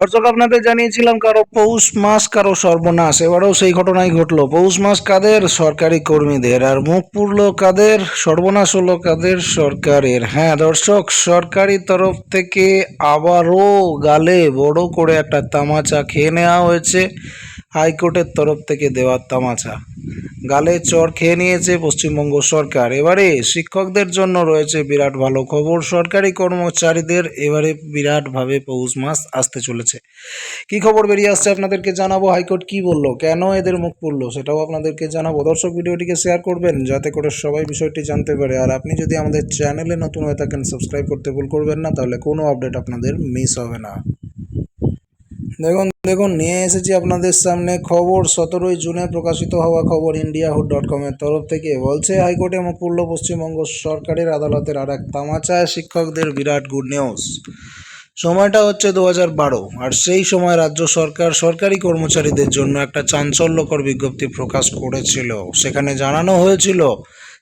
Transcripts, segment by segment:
দর্শক, আপনাদের জানিয়েছিলাম কারও পৌষ মাস, কারও সর্বনাশ। এবারও সেই ঘটনাই ঘটলো। পৌষ মাস কাদের? সরকারি কর্মীদের। আর মুখ পুরল কাদের? সর্বনাশ হলো কাদের? সরকারের। হ্যাঁ দর্শক, সরকারি তরফ থেকে আবারও গালে বড় করে একটা তামাচা খেয়ে নেওয়া হয়েছে। হাইকোর্টের তরফ থেকে দেওয়া তামাচা। গালে চর খেয়ে নিয়েছে পশ্চিমবঙ্গ সরকার। এবারে শিক্ষকদের জন্য রয়েছে বিরাট ভালো খবর। সরকারি কর্মচারীদের এবারে বিরাটভাবে পৌষ মাস আসতে চলেছে। কি খবর বেরিয়ে আসছে আপনাদেরকে জানাব? হাইকোর্ট কি বলল? কেন এদের মুখ পড়ল? সেটাও আপনাদেরকে জানাব। দর্শক ভিডিওটিকে শেয়ার করবেন যাতে করে সবাই বিষয়টি জানতে পারে। আর আপনি যদি আমাদের চ্যানেলে নতুন হয়ে থাকেন, সাবস্ক্রাইব করতে ভুল করবেন না, তাহলে কোনো আপডেট আপনাদের মিস হবে না। দেখুন দেখুন, নিয়ে এসেছি আপনাদের সামনে খবর। সতেরোই জুনে প্রকাশিত হওয়া খবর ইন্ডিয়া হুড ডট কমের তরফ থেকে। বলছে, হাইকোর্টে মুখ পশ্চিমবঙ্গ সরকারের আদালতের আর এক তামাচায় শিক্ষকদের বিরাট গুড নিউজ। সময়টা হচ্ছে দু বারো, আর সেই সময় রাজ্য সরকার সরকারি কর্মচারীদের জন্য একটা চাঞ্চল্যকর বিজ্ঞপ্তি প্রকাশ করেছিল। সেখানে জানানো হয়েছিল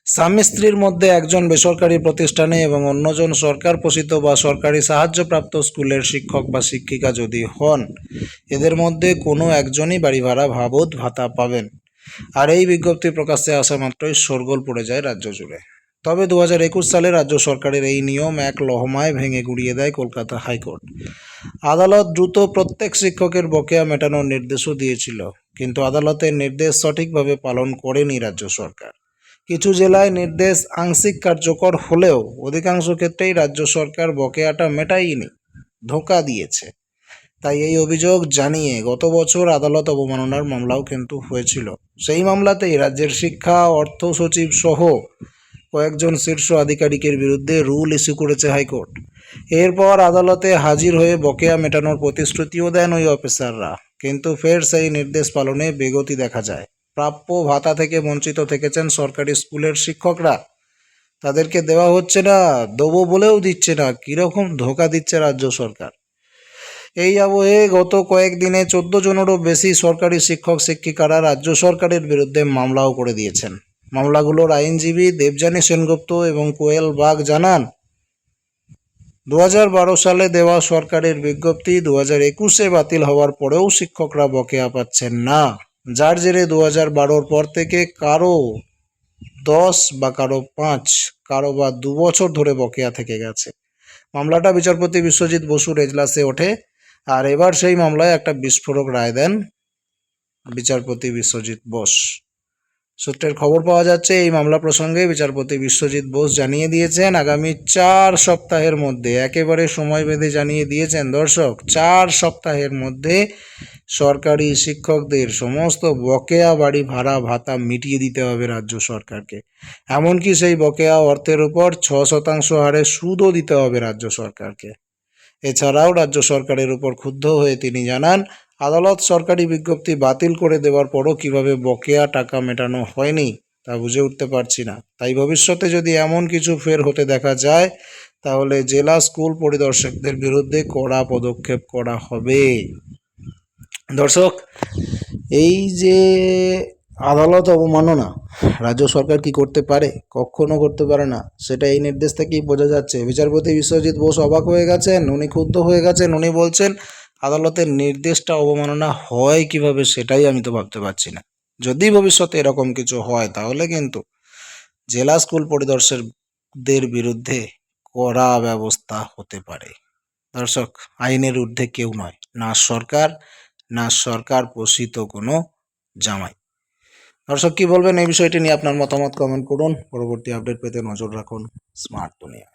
স্বামী স্ত্রীর মধ্যে একজন বেসরকারি প্রতিষ্ঠানে এবং অন্যজন সরকার পোষিত বা সরকারি সাহায্যপ্রাপ্ত স্কুলের শিক্ষক বা শিক্ষিকা যদি হন, এদের মধ্যে কোনো একজনই বাড়ি ভাড়া ভাবত ভাতা পাবেন। আর এই বিজ্ঞপ্তি প্রকাশ্যে আসা মাত্রই শোরগোল পড়ে যায় রাজ্য জুড়ে। তবে দু হাজার একুশ সালে রাজ্য সরকারের এই নিয়ম এক লহমায় ভেঙে গুড়িয়ে দেয় কলকাতা হাইকোর্ট। আদালত দ্রুত প্রত্যেক শিক্ষকের বকেয়া মেটানোর নির্দেশও দিয়েছিল, কিন্তু আদালতের নির্দেশ সঠিকভাবে পালন করেনি রাজ্য সরকার। কিছু জেলায় নির্দেশ আংশিক কার্যকর হলেও অধিকাংশ ক্ষেত্রেই রাজ্য সরকার বকেয়াটা মেটায়নি, ধোকা দিয়েছে। তাই এই অভিযোগ জানিয়ে গত বছর আদালত অবমাননার মামলাও কিন্তু হয়েছিল। সেই মামলাতেই রাজ্যের শিক্ষা, অর্থ সচিব সহ কয়েকজন শীর্ষ আধিকারিকের বিরুদ্ধে রুল ইস্যু করেছে হাইকোর্ট। এরপর আদালতে হাজির হয়ে বকেয়া মেটানোর প্রতিশ্রুতিও দেন ওই অফিসাররা। কিন্তু ফের সেই নির্দেশ পালনে বেগতি দেখা যায়। প্রাপ্য ভাতা থেকে বঞ্চিত থেকেছেন সরকারি স্কুলের শিক্ষকরা। তাদেরকে দেওয়া হচ্ছে না, দেবো বলেও দিচ্ছে না, কীরকম ধোকা দিচ্ছে রাজ্য সরকার। এই আবহে গত কয়েকদিনে চোদ্দ জনেরও বেশি সরকারি শিক্ষক শিক্ষিকারা রাজ্য সরকারের বিরুদ্ধে মামলাও করে দিয়েছেন। মামলাগুলোর আইনজীবী দেবযানী সেনগুপ্ত এবং কোয়েল বাগ জানান দু সালে দেওয়া সরকারের বিজ্ঞপ্তি দু হাজার একুশে বাতিল হওয়ার পরেও শিক্ষকরা বকেয়া পাচ্ছেন না। যার জেরে দু হাজার বারোর পর থেকে কারও দশ বা কারও পাঁচ, কারও বা দু বছর ধরে বকেয়া থেকে গেছে। মামলাটা বিচারপতি বিশ্বজিৎ বসুর এজলাসে ওঠে আর এবার সেই মামলায় একটা বিস্ফোরক রায় দেন বিচারপতি বিশ্বজিৎ বোস। সূত্রের খবর পাওয়া যাচ্ছে, এই মামলা প্রসঙ্গে বিচারপতি বিশ্বজিৎ বোস জানিয়ে দিয়েছেন, আগামী চার সপ্তাহের মধ্যে, একেবারে সময় বেঁধে জানিয়ে দিয়েছেন দর্শক, চার সপ্তাহের মধ্যে সরকারি শিক্ষকদের সমস্ত বকেয়া বাড়ি ভাড়া ভাতা মিটিয়ে দিতে হবে রাজ্য সরকারকে। এমনকি সেই বকেয়া অর্থের উপর ছ শতাংশ হারে সুদও দিতে হবে রাজ্য সরকারকে। এছাড়াও রাজ্য সরকারের উপর ক্ষুব্ধ হয়ে তিনি জানান, আদালত সরকারি বিজ্ঞপ্তি বাতিল করে দেওয়ার পরও কীভাবে বকেয়া টাকা মেটানো হয়নি তা বুঝে উঠতে পারছি না। তাই ভবিষ্যতে যদি এমন কিছু ফের হতে দেখা যায়, তাহলে জেলা স্কুল পরিদর্শকদের বিরুদ্ধে কড়া পদক্ষেপ করা হবে। দর্শক, এই যে আদালত অবমাননা, রাজ্য সরকার কি করতে পারে, কখনো করতে পারে না, সেটা এই নির্দেশ থেকেই বোঝা যাচ্ছে। বিচারপতি বিশ্বজিৎ বোস অবাক হয়ে গেছেন, উনি ক্ষুব্ধ হয়ে গেছেন, উনি বলছেন, আদালতের নির্দেশটা অবমাননা হয় কীভাবে সেটাই আমি তো ভাবতে পারছি না। যদি ভবিষ্যতে এরকম কিছু হয়, তাহলে কিন্তু জেলা স্কুল পরিদর্শকদের বিরুদ্ধে কড়া ব্যবস্থা হতে পারে। দর্শক, আইনের ঊর্ধ্বে কেউ নয়, না সরকার না সরকার পোষিত কোনো জামাই? দর্শক, কী বলবেন এই বিষয়টি নিয়ে আপনার মতামত কমেন্ট করুন। পরবর্তী আপডেট পেতে নজর রাখুন স্মার্ট দুনিয়া